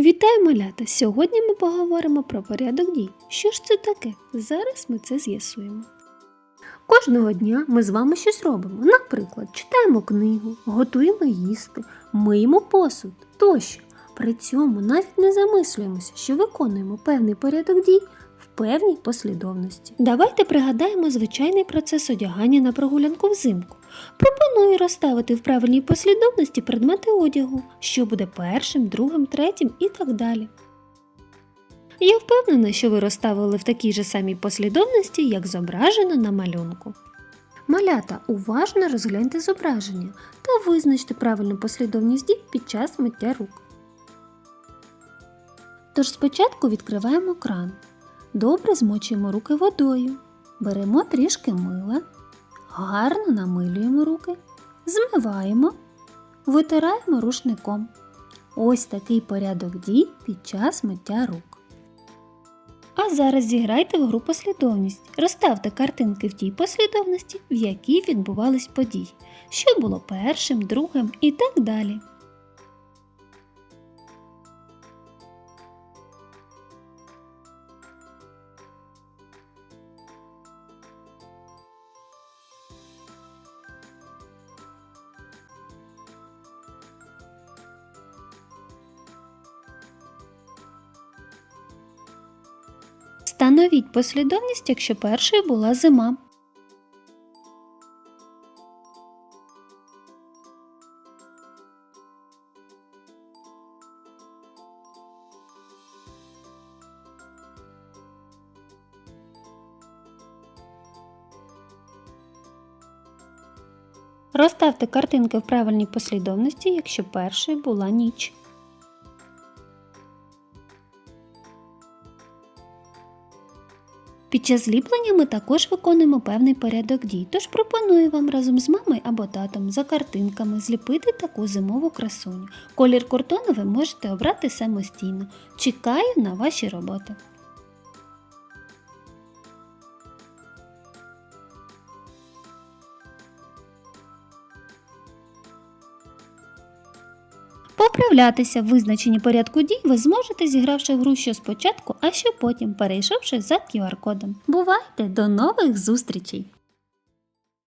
Вітаю, малята! Сьогодні ми поговоримо про порядок дій. Що ж це таке? Зараз ми це з'ясуємо. Кожного дня ми з вами щось робимо. Наприклад, читаємо книгу, готуємо їсти, миємо посуд тощо. При цьому навіть не замислюємося, що виконуємо певний порядок дій певній послідовності. Давайте пригадаємо звичайний процес одягання на прогулянку взимку. Пропоную розставити в правильній послідовності предмети одягу, що буде першим, другим, третім і так далі. Я впевнена, що ви розставили в такій же самій послідовності, як зображено на малюнку. Малята, уважно розгляньте зображення та визначте правильну послідовність дій під час миття рук. Тож спочатку відкриваємо кран. Добре змочуємо руки водою. Беремо трішки мила. Гарно намилюємо руки, змиваємо, витираємо рушником. Ось такий порядок дій під час миття рук. А зараз зіграйте в гру послідовність. Розставте картинки в тій послідовності, в якій відбувались події, що було першим, другим і так далі. Встановіть послідовність, якщо першою була зима. Розставте картинки в правильній послідовності, якщо першою була ніч. Під час зліплення ми також виконуємо певний порядок дій, тож пропоную вам разом з мамою або татом за картинками зліпити таку зимову красуню. Колір картону ви можете обрати самостійно. Чекаю на ваші роботи. Поправлятися в визначенні порядку дій ви зможете, зігравши гру що спочатку, а що потім, перейшовши за QR-кодом. Бувайте! До нових зустрічей!